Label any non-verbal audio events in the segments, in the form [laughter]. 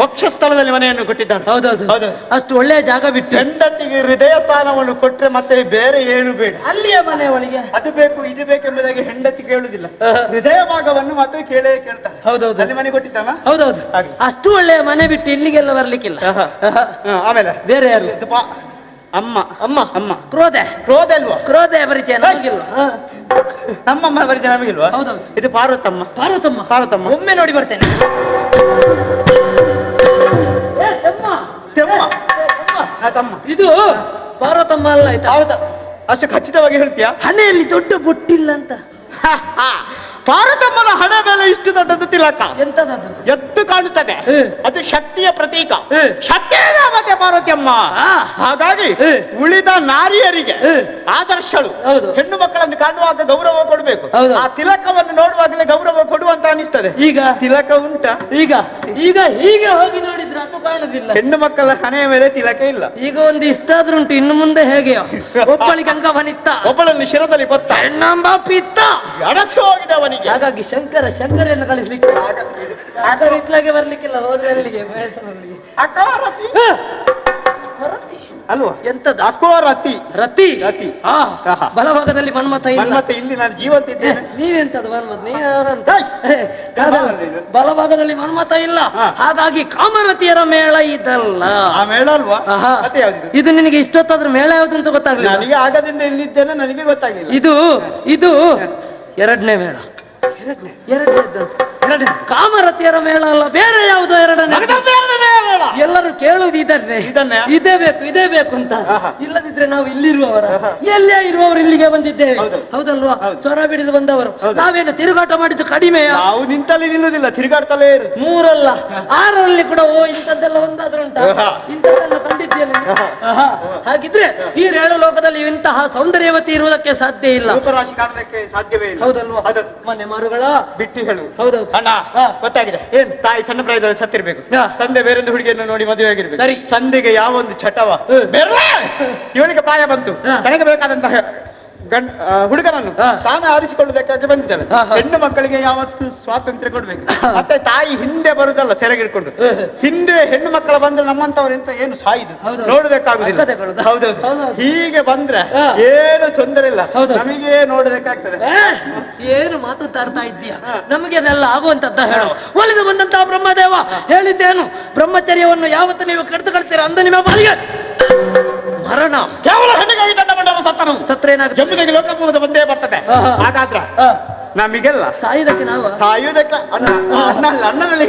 ವಕ್ಷಸ್ಥಳದಲ್ಲಿ ಮನೆಯನ್ನು ಕೊಟ್ಟಿದ್ದಾನೆ ಹೌದೌದು. ಹೌದು. ಅಷ್ಟು ಒಳ್ಳೆಯ ಜಾಗ ಬಿಟ್ಟು. ಹೆಂಡತಿಗೆ ಹೃದಯ ಸ್ಥಾನವನ್ನು ಕೊಟ್ರೆ ಮತ್ತೆ ಬೇರೆ ಏನು ಬೇಡ. ಅಲ್ಲಿಯ ಮನೆ ಒಳಗೆ. ಅದು ಬೇಕು ಇದು ಬೇಕೆಂಬುದಾಗಿ ಹೆಂಡತಿ ಕೇಳುದಿಲ್ಲ. ಹೃದಯ ಭಾಗವನ್ನು ಮಾತ್ರ ಕೇಳೇ ಕೇಳ್ತಾನೆ ಹೌದೌದು. ಅಲ್ಲಿ ಮನೆ ಕೊಟ್ಟಿದ್ದಾನ? ಹೌದೌದು. ಅಷ್ಟು ಒಳ್ಳೆಯ ಮನೆ ಬಿಟ್ಟು ಇಲ್ಲಿಗೆಲ್ಲ ಬರ್ಲಿಕ್ಕಿಲ್ಲ. ಆಮೇಲೆ? ಬೇರೆ ಯಾರು? ಅಮ್ಮ. ಅಮ್ಮ. ಅಮ್ಮ. ಕ್ರೋಧ. ಕ್ರೋಧ ಅಲ್ವಾ? ಕ್ರೋಧ ಪರಿಚಯ ನಮಗಿಲ್ವಾ. ನಮ್ಮಮ್ಮ ಪರಿಚಯ ನಮಗಿಲ್ವಾ? ಹೌದೌದು. ಇದು ಪಾರ್ವತಮ್ಮ. ಪಾರ್ವತಮ್ಮ. ಪಾರ್ವತಮ್ಮ. ಒಮ್ಮೆ ನೋಡಿ ಬರ್ತೇನೆ. ತಮ್ಮ. ಇದು ಪಾರ್ವತಮ್ಮ ಅಲ್ಲ ಆಯ್ತಾ? ಹೌದಾ ಅಷ್ಟು ಖಚಿತವಾಗಿ ಹೇಳ್ತೀಯಾ? ಹಣೆಯಲ್ಲಿ ದೊಡ್ಡ ಬೊಟ್ಟಿಲ್ಲ ಅಂತ. ಪಾರ್ವತಮ್ಮನ ಹಣೆ ಮೇಲೆ ಇಷ್ಟು ದೊಡ್ಡದು ತಿಲಕ. ಎಂತದದು ಎದ್ದು ಕಾಣುತ್ತದೆ. ಅದು ಶಕ್ತಿಯ ಪ್ರತೀಕ. ಶಕ್ತಿ ಶಕ್ತಿಯ ಮತ್ತೆ ಪಾರ್ವತಿಯಮ್ಮ. ಹಾಗಾಗಿ ಉಳಿದ ನಾರಿಯರಿಗೆ. ಆದರ್ಶಳು. ಹೌದು. ಹೆಣ್ಣು ಮಕ್ಕಳನ್ನು ಕಾಣುವಾಗ ಗೌರವ ಕೊಡಬೇಕು. ಹೌದು. ಆ ತಿಲಕವನ್ನು ನೋಡುವಾಗಲೇ ಗೌರವ ಕೊಡುವಂತ ಅನಿಸ್ತದೆ. ಈಗ? ತಿಲಕ ಉಂಟ. ಈಗ? ಈಗ ಹೀಗೆ ಹೋಗಿ ನೋಡಿದ್ರೆ ಅದು ಕಾಣುದಿಲ್ಲ. ಹೆಣ್ಣು ಮಕ್ಕಳ ಹಣೆಯ ಮೇಲೆ ತಿಲಕ ಇಲ್ಲ. ಈಗ ಒಂದು ಇಷ್ಟಾದ್ರೂ ಉಂಟು ಇನ್ನು ಮುಂದೆ ಹೇಗೆ [laughs] ಒಬ್ಬಳಿಗೆ ಅಂಗವನಿತ್ತ. ಒಬ್ಬಳನ್ನು ಶಿರದಲ್ಲಿ ಬತ್ತ. ಹೆಣ್ಣಂಬ ಪಿತ್ತ. ಅಡಸು ಹೋಗಿದೆ ಅವನಿಗೆ. ಹಾಗಾಗಿ ಶಂಕರ ಶಂಕರನ್ನು ಕಳಿಸ್ಲಿಕ್ಕೆ. ಅದರ ಬರ್ಲಿಕ್ಕಿಲ್ಲ ಹೋದ್ರೆ ಅಲ್ಲಿಗೆ. ಅಕೋರತಿ. ಅಲ್ವಾ? ಎಂತದ? ಅಕೋ ರತಿ. ರತಿ. ಆ ಆಹಾ. ಬಲಭಾಗದಲ್ಲಿ ಮನ್ಮಥ ಇಲ್ಲ. ಮತ್ತೆ ಇಲ್ಲಿ ನಾನು ಜೀವಂತ ಇದ್ದೇನೆ. ನೀನೆಂತದ ಮನ್ಮಥ? ಏಯ್! ಬಲಭಾಗದಲ್ಲಿ ಮನ್ಮಥ ಇಲ್ಲ. ಹಾ. ಹಾಗಾಗಿ ಕಾಮರತಿಯರ ಮೇಳ ಇದಲ್ಲ. ಆ ಮೇಳ ಅಲ್ವಾ? ಆಹಾ. ಮತ್ತೆ ಯಾವ್ದು ಇದು ನಿನಗೆ ಇಷ್ಟೊತ್ತಾದ್ರೂ ಮೇಳ ಯಾವ್ದು ಅಂತ ಗೊತ್ತಾಗ್ಲಿಲ್ಲ? ನನಗೆ ಆಗದಿಂದ ಇಲ್ಲಿದ್ದೇನೆ ನನಗೆ ಗೊತ್ತಾಗಿಲ್ಲ ಇದು ಇದು ಎರಡನೇ ಮೇಳ. ಎರಡನೇ. ಕಾಮರತಿಯರ ಮೇಳ ಅಲ್ಲ ಬೇರೆ ಯಾವುದೋ ಎರಡನೇ. ಎಲ್ಲರೂ ಕೇಳುವುದು ಇದನ್ನೇ ಇದನ್ನೇ? ಇದೇ ಬೇಕು ಇದೇ ಬೇಕು ಅಂತ. ಇಲ್ಲದಿದ್ರೆ ನಾವು ಇಲ್ಲಿರುವವರ. ಎಲ್ಲೇ ಇರುವವರು ಇಲ್ಲಿಗೆ ಬಂದಿದ್ದೇವೆ ಹೌದಲ್ವಾ ಹೌದು. ಸ್ವರ ಬಿಡಿದು ಬಂದವರು. ನಾವೇನು ತಿರುಗಾಟ ಮಾಡಿದ್ದು ಕಡಿಮೆ ನಾವು ನಿಂತಲ್ಲಿ ನಿಲ್ಲುದಿಲ್ಲ ತಿರುಗಾಡ್ತಲೇ ಇರು ಮೂರಲ್ಲ ಆರರಲ್ಲಿ ಕೂಡ ಓ ಇಂಥದ್ದೆಲ್ಲ ಒಂದಾದ್ರು ಉಂಟಾ ಆಹಾ. ಹಾಗಿದ್ರೆ ಈ ರೇಣು ಲೋಕದಲ್ಲಿ ಇಂತಹ ಸೌಂದರ್ಯವತಿ ಇರುವುದಕ್ಕೆ ಸಾಧ್ಯ ಇಲ್ಲ. ರೂಪರಾಶಿ ಕಾಣೋದಕ್ಕೆ ಸಾಧ್ಯವೇ ಇಲ್ಲ. ಹೌದಲ್ವಾ? ಅದು ಮರುಗಳ? ಬಿಟ್ಟು ಹೇಳು. ಹೌದೌದು. ಅಣ್ಣ ಗೊತ್ತಾಗಿದೆ. ಏನ್? ತಾಯಿ ಸಣ್ಣ ಪ್ರಾಯದಲ್ಲಿ ಸತ್ತಿರ್ಬೇಕು. ತಂದೆ ಬೇರೊಂದು ಹುಡುಗಿಯನ್ನು ನೋಡಿ ಮದುವೆ ಆಗಿರ್ಬೇಕು. ಸರಿ. ತಂದೆಗೆ ಯಾವ ಒಂದು ಚಟವ ಹ್ಮ್. ಬೇರೆ ಇವಳಿಗೆ ಪ್ರಾಯ ಬಂತು. ತನಗೆ ಬೇಕಾದಂತಹ ಗಂಡ ಹುಡುಗನನ್ನು. ತಾನು ಆರಿಸಿಕೊಳ್ಳುವುದಕ್ಕಾಗಿ ಹಾ. ಹೆಣ್ಣು ಮಕ್ಕಳಿಗೆ ಯಾವತ್ತು ಸ್ವಾತಂತ್ರ್ಯ ಕೊಡ್ಬೇಕು. ಮತ್ತೆ ತಾಯಿ ಹಿಂದೆ ಬರುದಲ್ಲ ಸೆರೆಗಿಡ್ಕೊಂಡು. ಹಿಂದೆ ಹೆಣ್ಣು ಮಕ್ಕಳ ಬಂದ್ರೆ ನಮ್ಮಂತವ್ರು ಎಂತ ಏನು ಸಾಯಿದು. ನೋಡುದಕ್ಕಾಗುದಿಲ್ಲ ಹೌದೌದು. ಹೀಗೆ ಬಂದ್ರೆ. ಏನು ತೊಂದರೆ ಇಲ್ಲ. ನಮಗೆ ನೋಡುದಕ್ಕಾಗ್ತದೆ ಏನು ಮಾತು ತರ್ತಾ ಇದ್ದೀಯ? ನಮಗೆ ಅದೆಲ್ಲ ಆಗುವಂತದ್ದ ಹೇಳು ಒಲಿದು ಬಂದಂತಹ ಬ್ರಹ್ಮದೇವ ಹೇಳಿದ್ದೇನು? ಬ್ರಹ್ಮಚರ್ಯವನ್ನು ಯಾವತ್ತು ನೀವು ಕಡಿದುಕೊಳ್ತೀರಾ ಅಂದ ನಿಮ್ಮ ಬಾಲಿಗೆ? ಮರಣ ಕೇವಲ ಹೆಣ್ಣಿಗಾಗಿ ಮಂಡವ ಮಂಡಪ ಸತ್ತನು. ಸತ್ರೇನಾಗುತ್ತೆ ಜಮ್ಮುದಾಗಿ ಲೋಕಭೂಮದ ಬಂದೇ ಬರ್ತದೆ. ಹಾಗಾದ್ರ ನಮಗೆಲ್ಲ ಸಾಯುವುದಕ್ಕೆ ನಾವು? ಸಾಯುವುದಕ್ಕೆ ಅನ್ನ ಅನ್ನ ಅಲ್ಲ ಹೇಳಿ.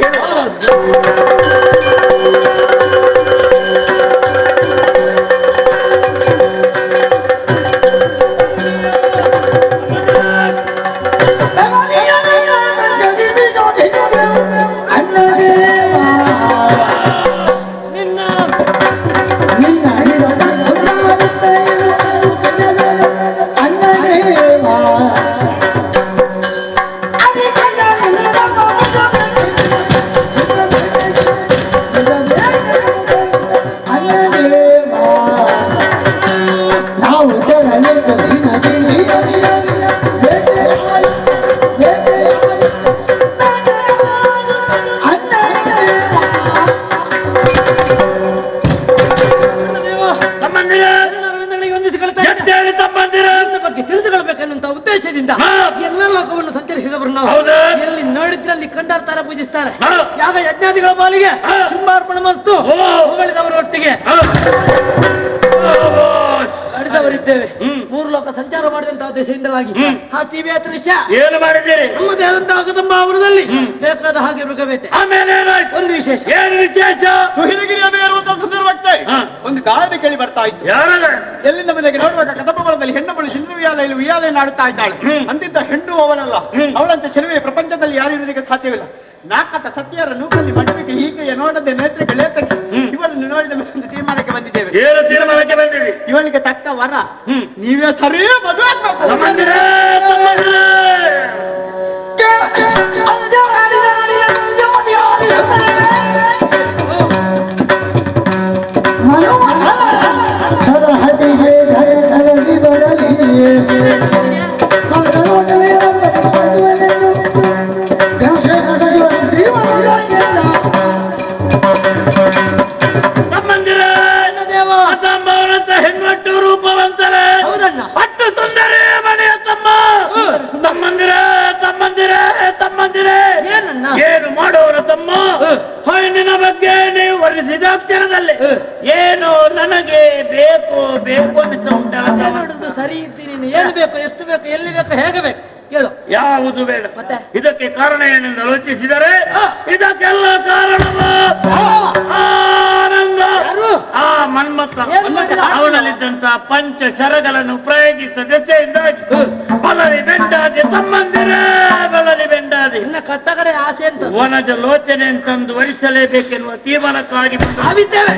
ಮೂರು ಲೋಕ ಸಂಚಾರ ಮಾಡಿದಂತಹ ದೇಶದಿಂದಲಾಗಿ ಟಿವಿಯ ದೃಶ್ಯ ಏನು ಮಾಡಿದ್ದೀರಿ? ನಮ್ಮದೇ ಆದಂತಹ ಅಗದಂಬಾವರದಲ್ಲಿ ಬೇಕಾದ ಹಾಗೆ ಮೃಗಬೇಟೆ ಆಮೇಲೆ ಏನಾಯ್ತು? ಒಂದು ವಿಶೇಷ. ಏನು ವಿಶೇಷ? ತುಹಿನಗಿರಿಯನ್ನು ಏರುವಂತ ಸುಂದರವಾಗ್ತಾ ಒಂದು ಗಾಳಿ ಕೇಳಿ ಬರ್ತಾ ಇತ್ತು. ಎಲ್ಲಿಂದ ಮನೆಗೆ ನೋಡುವಾಗ ಕದಪಗಳಲ್ಲಿ ಹೆಣ್ಣು ಶಿಲ್ಪಿ ಉಯ್ಯಾಲ ಇಲ್ಲಿ ಉಯ್ಯಾಲೆಯನ್ನು ಆಡುತ್ತಾ ಇದ್ದಾಳೆ ಅಂತಿದ್ದ ಹೆಣ್ಣು ಅವನಲ್ಲ ಅವಳಂತ ಚೆಲುವೆ ಪ್ರಪಂಚದಲ್ಲಿ ಯಾರು ಇರುವುದಕ್ಕೆ ಸಾಧ್ಯವಿಲ್ಲ. ನಾಕತ್ತ ಸತ್ಯರ ನೂಕಲ್ಲಿ ಮಡವಿಗೆ ಹೀಗೆ ನೋಡದೆ ನೇತ್ರಗಳೇ ಲೇತಕ್ಕೆ ಇವಳನ್ನು ನೋಡಿದ ಮೇಲೆ ತೀರ್ಮಾನಕ್ಕೆ ಬಂದಿದ್ದೇವೆ. ಏನು ತೀರ್ಮಾನಕ್ಕೆ ಬಂದಿರಿ. ಇವಳಿಗೆ ತಕ್ಕ ವರ. ನೀವೇ ಸರಿ ಮದುವೆ ಯಾವುದು ಬೇಡ. ಮತ್ತೆ? ಇದಕ್ಕೆ ಕಾರಣ ಏನೆಂದು ಆಲೋಚಿಸಿದರೆ. ಇದಕ್ಕೆಲ್ಲ ಕಾರಣವ ಆನಂದ. ಆ ಮನ್ಮತ್ತ? ಅವನಲ್ಲಿದ್ದಂತ ಪಂಚ ಶರಗಳನ್ನು ಪ್ರಯೋಗಿಸಿದ ಜೊತೆಯಿಂದಾಗಿ ಬಲರಿ ಬೆಂಡಾಗಿ ತಮ್ಮಂದಿರೇ ಬಲರಿ. ಬೆಂಡಾದಿ ಇನ್ನ ಆಸೆ ಅಂತ. ವನಜ ಲೋಚನೆ ಅಂತಂದು ವರಿಸಲೇಬೇಕೆನ್ನುವ ತೀರ್ಮಾನಕ್ಕಾಗಿ ನಾವಿದ್ದೇವೆ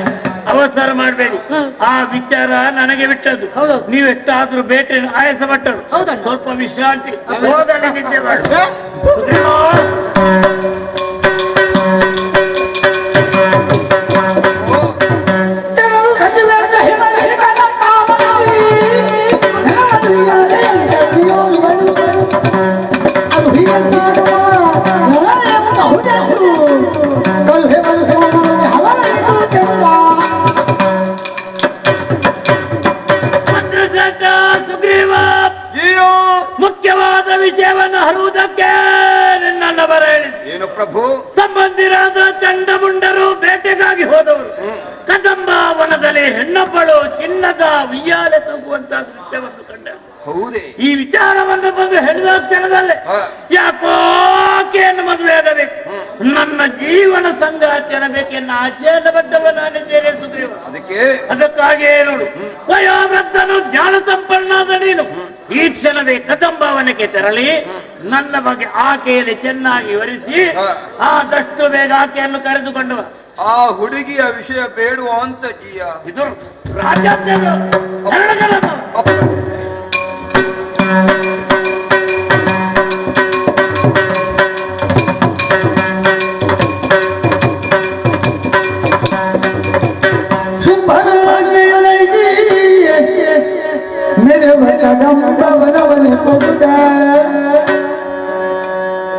ಅವಸರ ಮಾಡಬೇಡಿ. ಆ ವಿಚಾರ ನನಗೆ ಬಿಟ್ಟದ್ದು. ನೀವು ನೀವೆಷ್ಟಾದ್ರೂ ಬೇಟೆ ಆಯಾಸ ಪಟ್ಟರು. ಸ್ವಲ್ಪ ವಿಶ್ರಾಂತಿ. ಮಾಡಿ. ಬೇಕೆನ್ನ ಆಚೆಯನ್ನು ಬಡ್ಡವ ನಾನಿದ್ದೇನೆ ಸುಗ್ರೀವ. ಅದಕ್ಕೆ? ಅದಕ್ಕಾಗಿ ನೋಡು. ವಯೋವೃದ್ಧನು ಜ್ಞಾನ ಸಂಪನ್ನಾದ ನೀನು ಈ ಕ್ಷಣವೇ ಕದಂಬಾವನಕ್ಕೆ ತೆರಳಿ ನನ್ನ ಬಗ್ಗೆ ಆಕೆಯಲ್ಲಿ ಚೆನ್ನಾಗಿ ವರಿಸಿ. ಆದಷ್ಟು ಬೇಗ ಆಕೆಯನ್ನು ಕರೆದುಕೊಂಡು ಆ ಹುಡುಗಿಯ ವಿಷಯ ಬೇಡುವ ಅಂತ ಜೀಯ ಇದು ರಾಜ್ಯಾಧ್ಯಕ್ಷ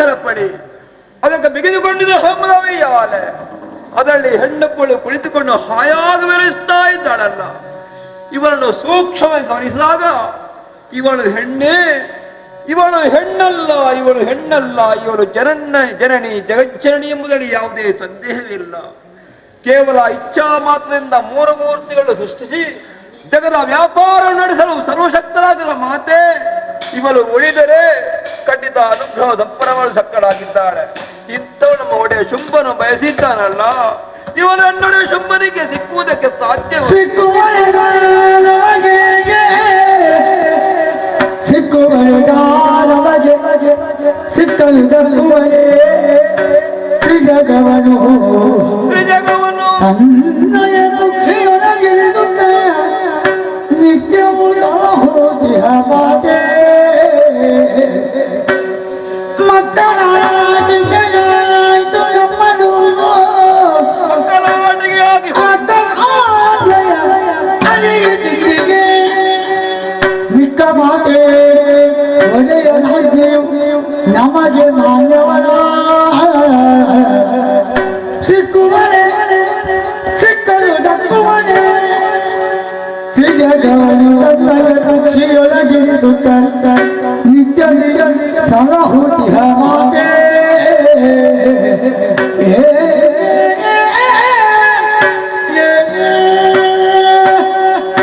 ಚಿನ್ನ ಸರಪಡಿ ಅದಕ್ಕೆ ಬಿಗಿದುಕೊಂಡಿದೆ ಒಯ್ಯಾಲೆ ಅದರಲ್ಲಿ ಹೆಣ್ಣಪ್ಪಳು ಕುಳಿತುಕೊಂಡು ಹಾಯಾಗಿ ವಿವರಿಸ್ತಾ ಇದ್ದಾಳಲ್ಲ. ಇವಳನ್ನು ಸೂಕ್ಷ್ಮವಾಗಿ ಗಮನಿಸಿದಾಗ, ಇವಳು ಹೆಣ್ಣೆ, ಇವಳು ಹೆಣ್ಣಲ್ಲ ಇವಳು ಹೆಣ್ಣಲ್ಲ, ಇವಳು ಜನನ್ನ, ಜನನಿ, ಜಗಜ್ಜನನಿ ಎಂಬುದರಲ್ಲಿ ಯಾವುದೇ ಸಂದೇಹವಿಲ್ಲ. ಕೇವಲ ಇಚ್ಛಾ ಮಾತ್ರದಿಂದ ಮೂರು ಮೂರ್ತಿಗಳು ಸೃಷ್ಟಿಸಿ ಜಗದ ವ್ಯಾಪಾರ ನಡೆಸಲು ಸರ್ವಶಕ್ತರಾಗಿರುವ ಮಾತೆ ಇವಳು ಉಳಿದರೆ ಖಂಡಿತ ಅನುಗ್ರಹ ದಪ್ಪರವಳು ಸಕ್ಕಳಾಗಿದ್ದಾಳೆ ಇಂಥವು ನಮ್ಮ ಒಡೆಯ ಶುಂಭನು ಬಯಸಿದ್ದಾನಲ್ಲ ಇವನೊಡೆಯ ಶುಂಭನಿಗೆ ಸಿಕ್ಕುವುದಕ್ಕೆ ಸಾಧ್ಯ ಸಿಕ್ಕುವ ಸಿಕ್ಕಲು ತಪ್ಪುವನೆ ತ್ರಿಜಗವನು.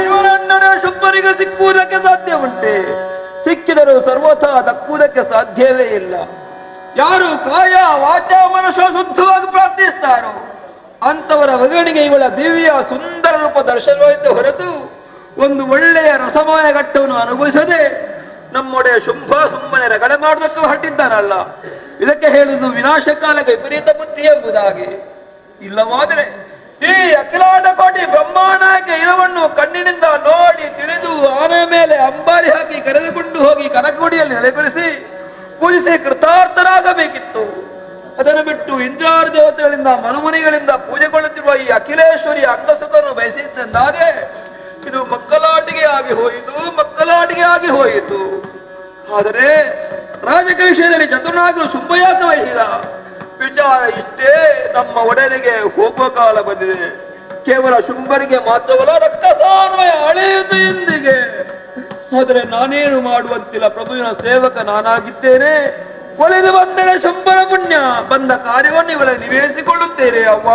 ಇವನನ್ನಡೆ ಶುಭ್ರನಿಗೆ ಸಿಕ್ಕುವುದಕ್ಕೆ ಸಾಧ್ಯ ಉಂಟೆ ಸಿಕ್ಕಿದರೂ ಸರ್ವಥ ದಕ್ಕುವುದಕ್ಕೆ ಸಾಧ್ಯವೇ ಇಲ್ಲ ಯಾರು ಕಾಯ ವಾಚ ಮನುಷ್ಯ ಶುದ್ಧವಾಗಿ ಪ್ರಾರ್ಥಿಸ್ತಾರೋ ಅಂತವರ ಮಗನಿಗೆ ಇವಳ ದಿವ್ಯ ಸುಂದರ ರೂಪ ದರ್ಶನವಾಯಿತು ಹೊರತು ಒಂದು ಒಳ್ಳೆಯ ರಸಮಯ ಘಟ್ಟವನ್ನು ಅನುಭವಿಸದೆ ನಮ್ಮೊಡೆಯ ಶುಂಭ ಸುಮ್ಮನೆ ರಗಳೆ ಮಾಡುವುದಕ್ಕೂ ಹೊರಟಿದ್ದಾನಲ್ಲ ಇದಕ್ಕೆ ಹೇಳುವುದು ವಿನಾಶ ಕಾಲಕ್ಕೆ ವಿಪರೀತ ಬುದ್ಧಿ ಎಂಬುದಾಗಿ. ಇಲ್ಲವಾದರೆ ಈ ಅಖಿಲಾಂಡ ಕೋಟಿ ಬ್ರಹ್ಮಾಂಡಕ್ಕೆ ಇರವನ್ನು ಕಣ್ಣಿನಿಂದ ನೋಡಿ ತಿಳಿದು ಆನೆ ಮೇಲೆ ಅಂಬಾರಿ ಹಾಕಿ ಕರೆದುಕೊಂಡು ಹೋಗಿ ಕನಕಗುಡಿಯಲ್ಲಿ ನೆಲೆಗೊಳಿಸಿ ಪೂಜಿಸಿ ಕೃತಾರ್ಥರಾಗಬೇಕಿತ್ತು. ಅದನ್ನು ಬಿಟ್ಟು ಇಂದ್ರಾರ ದೇವತೆಗಳಿಂದ ಮನುಮನಿಗಳಿಂದ ಪೂಜೆಗೊಳ್ಳುತ್ತಿರುವ ಈ ಅಖಿಲೇಶ್ವರಿ ಅಕ್ಕಸುಖವನ್ನು ಬಯಸಿದ್ದೆಂದಾದ್ರೆ ಇದು ಮಕ್ಕಳಾಟಿಗೆ ಆಗಿ ಹೋಯಿತು ಮಕ್ಕಳಾಟಿಗೆ ಆಗಿ ಹೋಯಿತು. ಆದರೆ ರಾಜಕೀಯದಲ್ಲಿ ವಿಷಯದಲ್ಲಿ ಚತುರ್ನಾಗರು ವಹಿಸಿದ. ವಿಚಾರ ಇಷ್ಟೇ ನಮ್ಮ ಒಡೆಯನಿಗೆ ಹೋಗುವ ಕಾಲ ಬಂದಿದೆ. ಕೇವಲ ಶುಂಭರಿಗೆ ಮಾತ್ರವಲ್ಲ ರಕ್ತಸಾನ್ವಯ ಅಳೆಯುತ್ತೆ ಎಂದಿಗೆ ಆದರೆ ನಾನೇನು ಮಾಡುವಂತಿಲ್ಲ, ಪ್ರಭುವಿನ ಸೇವಕ ನಾನಾಗಿದ್ದೇನೆ. ಒಲೆದು ಬಂದರೆ ಶಂಬರ ಪುಣ್ಯ, ಬಂದ ಕಾರ್ಯವನ್ನು ಇವರ ನಿವೇಸಿಕೊಳ್ಳುತ್ತೇನೆ. ಅವ್ವ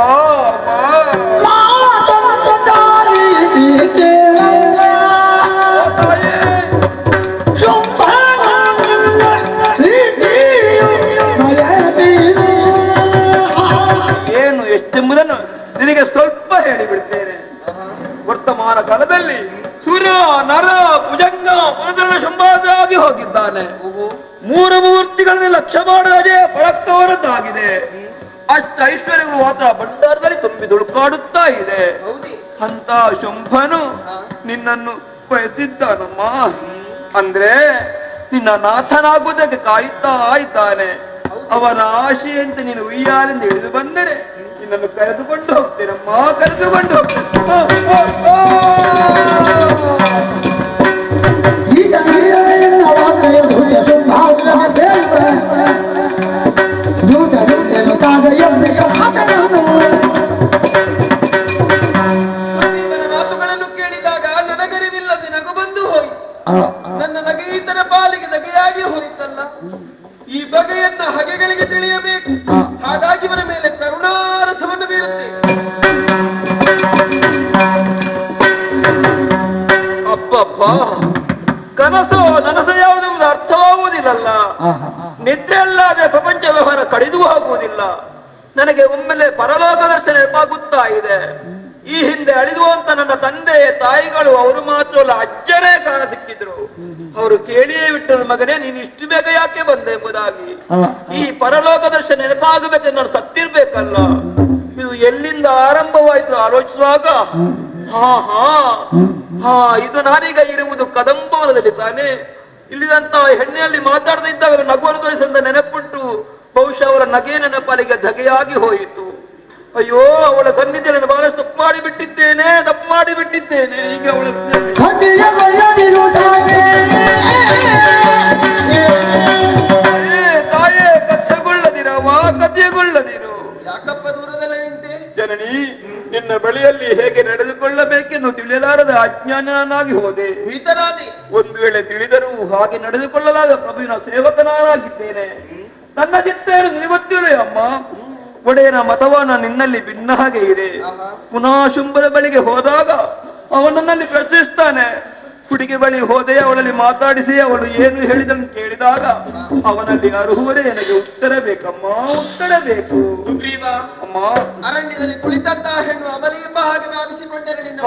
ಹೋಗಿದ್ದಾನೆ ಮೂರು ಮೂರ್ತಿಗಳನ್ನು ಲಕ್ಷ್ಯ ಮಾಡದೆ ಪರಕ್ತವರದ್ದಾಗಿದೆ ಅಷ್ಟ ಐಶ್ವರ್ಯಗಳು ಮಾತ್ರ ಭಂಡಾರದಲ್ಲಿ ತುಂಬಿ ದುಡುಕಾಡುತ್ತಾ ಇದೆ. ಅಂತ ಶಂಭನು ನಿನ್ನನ್ನು ಬಯಸಿದ್ದಾನಮ್ಮ. ಅಂದ್ರೆ ನಿನ್ನ ನಾಥನಾಗುವುದಕ್ಕೆ ಕಾಯುತ್ತಾ ಇದ್ದಾನೆ. ಅವನ ಆಶೆಯಂತೆ ನೀನು ಉಯ್ಯಾಲೆಂದು ಇಳಿದು ಬಂದರೆ ನಿನ್ನನ್ನು ಕರೆದುಕೊಂಡು ಹೋಗ್ತೇನಮ್ಮ ಕರೆದುಕೊಂಡು ಹೋಗ್ತೇನೆ. ಅರ್ಥವಾಗುವುದಿಲ್ಲಲ್ಲ ಆಹಾ. ನಿದ್ರೆ ಅಲ್ಲದೆ ಪ್ರಪಂಚ ವ್ಯವಹಾರ ಕಡಿದು ಹೋಗುವುದಿಲ್ಲ. ನನಗೆ ಒಮ್ಮೆಲೆ ಪರಲೋಕ ದರ್ಶನ ನೆನಪಾಗುತ್ತಾ ಇದೆ. ಈ ಹಿಂದೆ ಅಳಿದು ಅಂತ ನನ್ನ ತಂದೆ ತಾಯಿಗಳು ಅವರು ಮಾತ್ರ ಅಲ್ಲ ಅಜ್ಜರೇ ಕಾಣ ಸಿಕ್ಕಿದ್ರು. ಅವರು ಕೇಳಿಯೇ ಬಿಟ್ಟರು ಮಗನೇ ನೀನು ಇಷ್ಟು ಬೇಗ ಯಾಕೆ ಬಂದೆ ಎಂಬುದಾಗಿ. ಈ ಪರಲೋಕ ದರ್ಶನ ನೆನಪಾಗಬೇಕು ನಾನು ಸತ್ತಿರ್ಬೇಕಲ್ಲ. ಇದು ಎಲ್ಲಿಂದ ಆರಂಭವಾಯಿತು ಆಲೋಚಿಸುವಾಗ? ಹಾ ಹಾ. ಹಾ ಇದು ನಾನೀಗ ಇರುವುದು ಕದಂಬವನದಲ್ಲಿ ತಾನೆ. ಇಲ್ಲಿದಂತ ಹೆಣ್ಣೆಯಲ್ಲಿ ಮಾತಾಡದೇ ಇದ್ದಾಗ ನಗುವನ್ನು ತೋರಿಸಿದ ನೆನಪುಂಟು. ಬಹುಶಃ ಅವರ ನಗೆ ನೆನಪಾಲಿಗೆ ಧಗೆಯಾಗಿ ಹೋಯಿತು. ಅಯ್ಯೋ ಅವಳ ಸನ್ನಿಧಿಯನ್ನು ಬಹಳಷ್ಟು ತಪ್ಪು ಮಾಡಿ ಬಿಟ್ಟಿದ್ದೇನೆ ತಪ್ಪು ಮಾಡಿ ಬಿಟ್ಟಿದ್ದೇನೆ ಈಗ ಅವಳ. ತಾಯೇ, ಕಥೆಗೊಳ್ಳದಿರು ಯಾಕಪ್ಪ ದೂರದಲ್ಲೇ ನಿಂತೆ? ಜನನಿ ನಿನ್ನ ಬಳಿಯಲ್ಲಿ ಹೇಗೆ ನಡೆದುಕೊಳ್ಳಬೇಕೆಂದು ತಿಳಿಯಲಾರದ ಅಜ್ಞಾನನಾಗಿ ಹೋದೆ. ಭೀತನಾದಿ ಒಂದು ವೇಳೆ ತಿಳಿದರೂ ಹಾಗೆ ನಡೆದುಕೊಳ್ಳಲಾದ ಪ್ರಭುವಿನ ಸೇವಕನಾಗಿದ್ದೇನೆ ನನ್ನ ಚಿತ್ತೇನು ನಿನಗೊತ್ತಿದೆ ಅಮ್ಮ? ಒಡೆಯನ ಮತವಾನ ನಿನ್ನಲ್ಲಿ ಭಿನ್ನ ಹಾಗೆ ಇದೆ. ಪುನಃ ಶುಂಭದ ಬಳಿಗೆ ಹೋದಾಗ ಅವನನ್ನಲ್ಲಿ ನನ್ನಲ್ಲಿ ಪ್ರಶ್ನಿಸ್ತಾನೆ. ಹುಡುಗಿ ಬಳಿ ಹೋದೆ ಅವಳಲ್ಲಿ ಮಾತಾಡಿಸಿ ಅವಳು ಏನು ಹೇಳಿದನ್ನು ಕೇಳಿದಾಗ ಅವನಲ್ಲಿ ಅರ್ಹುವರೇ ನನಗೆ ಉತ್ತರ ಬೇಕಮ್ಮ ಉತ್ತರ ಬೇಕು. ಸುಗ್ರೀವ ಅಮ್ಮ. ಅರಣ್ಯದಲ್ಲಿ ಕುಳಿತಂತಹ ಹೆಣ್ಣು ಅಮಲಿ ಎಂಬ ಹಾಗೆ ಭಾವಿಸಿಕೊಂಡರೆ ನಿನ್ನ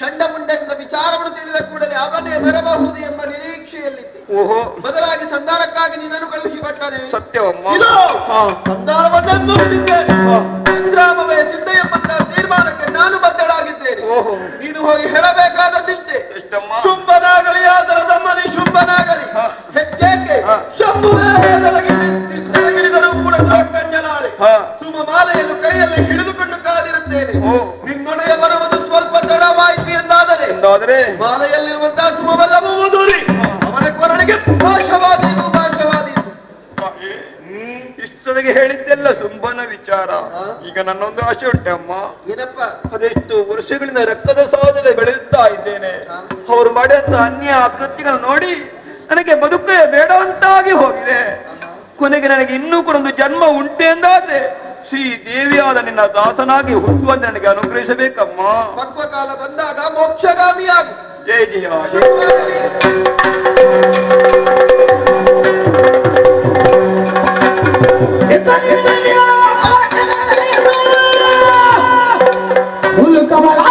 ಹಾ. ಎಂಬ ವಿಚಾರವನ್ನು ತಿಳಿದ ಕೂಡಲೇ ಅವನೇ ಬರಬಹುದು ಎಂಬ ನಿರೀಕ್ಷೆಯಲ್ಲಿದ್ದೆ. ಓಹೋ. ಬದಲಾಗಿ ಸಂಧಾನಕ್ಕಾಗಿ ನಿನ್ನನ್ನು ಕಳುಹಿಸಿ ಕೊಟ್ಟನೆ ಸತ್ಯವಮ್ಮ. ಸಂಧಾನವನ್ನೆಂದು ಸಿದ್ಧ ಎಂಬಂತಹ ತೀರ್ಮಾನಕ್ಕೆ ನಾನು ಬದ್ಧಳಾಗಿದ್ದೇನೆ. ಓಹೋ. ನೀನು ಹೋಗಿ ಹೇಳಬೇಕಾದದ್ದಿಷ್ಟೇ ಶುಂಭನಾಗಲಿ ಆದರ ತಮ್ಮನಿ ಶುಂಭನಾಗಲಿ. ಹೆಚ್ಚೇಕೆ? ಶಂಭುವೇ ಕೂಡ ಕಂಜನಾಳೆ ಹಾ. ಸುಮ ಮಾಲೆಯನ್ನು ಕೈಯಲ್ಲಿ ಹಿಡಿದುಕೊಂಡು ಕಾದಿರುತ್ತೇನೆ. ನಿನ್ನೊಡೆಯ ಬರುವುದು ಸ್ವಲ್ಪ ಎಂದಾದರೆ ಎಂದಾದರೆ ಹಿಮಾಲಯಲ್ಲಿರುವಂತಹ ಮಾಲೆಯಲ್ಲಿರುವಂತಹ ಸುಮವೆಲ್ಲವೂ ಮುದುರಿ ಅವನ ಕೊರಳಿಗೆ ಭಾಷವಾದೀತು ಭಾಷವಾದೀತು. ಇಷ್ಟರಿಗೆ ಹೇಳಿದ್ದೆಲ್ಲ ಸುಂಬನ ವಿಚಾರ. ಈಗ ನನ್ನೊಂದು ಆಶೆ ಉಂಟೆ ಅಮ್ಮ. ಏನಪ್ಪ? ಅದೆಷ್ಟು ವರ್ಷಗಳಿಂದ ರಕ್ತದ ಸಾಧನೆ ಬೆಳೆಯುತ್ತಾ ಇದ್ದೇನೆ. ಅವರು ಮಾಡಿದಂತ ಅನ್ಯ ಕೃತ್ಯಗಳನ್ನು ನೋಡಿ ನನಗೆ ಬದುಕೇ ಬೇಡ ಅಂತಾಗಿ ಹೋಗಿದೆ ಕೊನೆಗೆ ನನಗೆ ಇನ್ನೂ ಕೂಡ ಒಂದು ಜನ್ಮ ಉಂಟೆ ಎಂದಾದ್ರೆ ಶ್ರೀ ದೇವಿಯಾದ ನಿನ್ನ ದಾಸನಾಗಿ ಹುಟ್ಟುವಂತೆ ನನಗೆ ಅನುಗ್ರಹಿಸಬೇಕಮ್ಮ. ಪಕ್ವಕಾಲ ಬಂದಾಗ ಮೋಕ್ಷಗಾಮಿಯಾಗಿ. ಜಯ ಜಯ. ಹುಲ್ಲು ಕಮಲಾಕ್ಷಿಯನ್ನು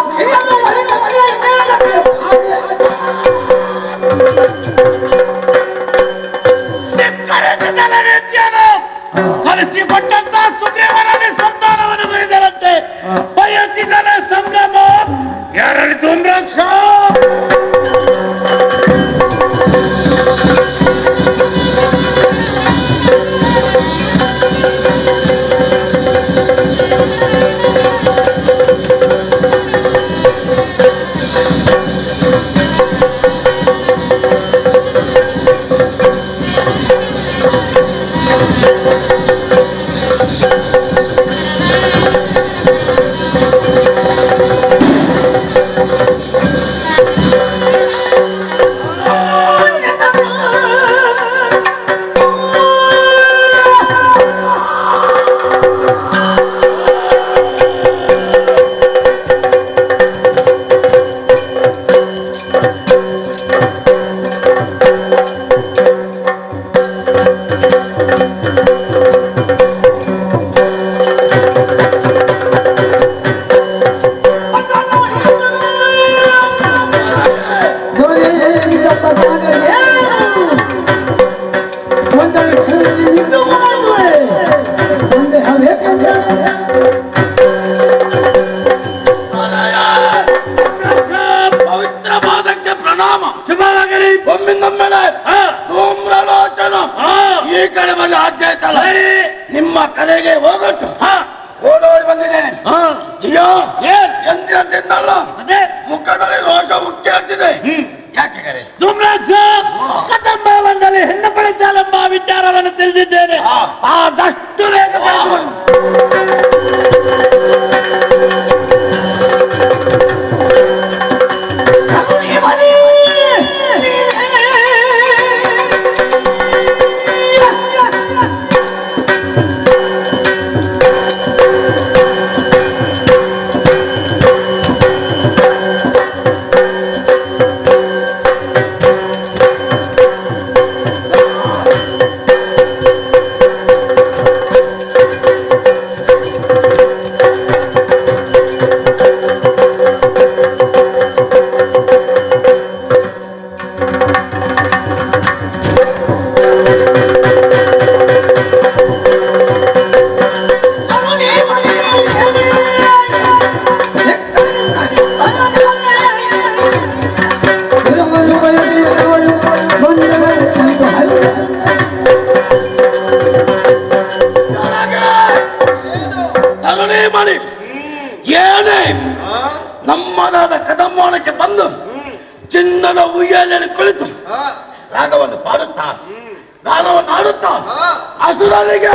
ಅಸುರನಿಗೆ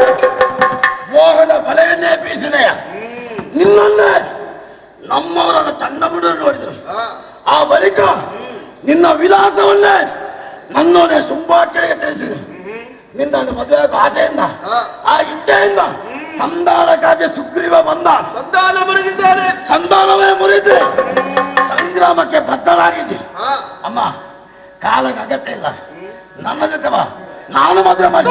ಮೋಹದ ಬಲೆಯನ್ನೇ ಬೀಸಿದೆಯ. ನಿನ್ನನ್ನೇ ನಮ್ಮವರನ್ನು ಚಂದ ಬಿಡಲು ನೋಡಿದರು ಆ ಬಳಿಕ ನಿನ್ನ ವಿಲಾಸವನ್ನೇ ನನ್ನೊಡೆ ಸುಂಬಾಕೆಗೆ ತಿಳಿಸಿದೆ. ನಿನ್ನ ಮದುವೆ ಆಸೆಯಿಂದ. ಆ ಇಚ್ಛೆಯಿಂದ ಸಂಧಾನಕ್ಕಾಗಿ ಸುಗ್ರೀವ ಬಂದ. ಸಂಧಾನ ಮುರಿದಿದ್ದಾನೆ. ಸಂಧಾನವೇ ಮುರಿದು ಸಂಗ್ರಾಮಕ್ಕೆ ಬದ್ಧನಾಗಿದ್ದೆ. ಅಮ್ಮ ಕಾಲಕ್ಕೆ ಅಗತ್ಯ ಇಲ್ಲ. ನನ್ನ ಜೊತೆ ಬಾ. ನಾನು ಮಾತ್ರ ಮಾಡಿ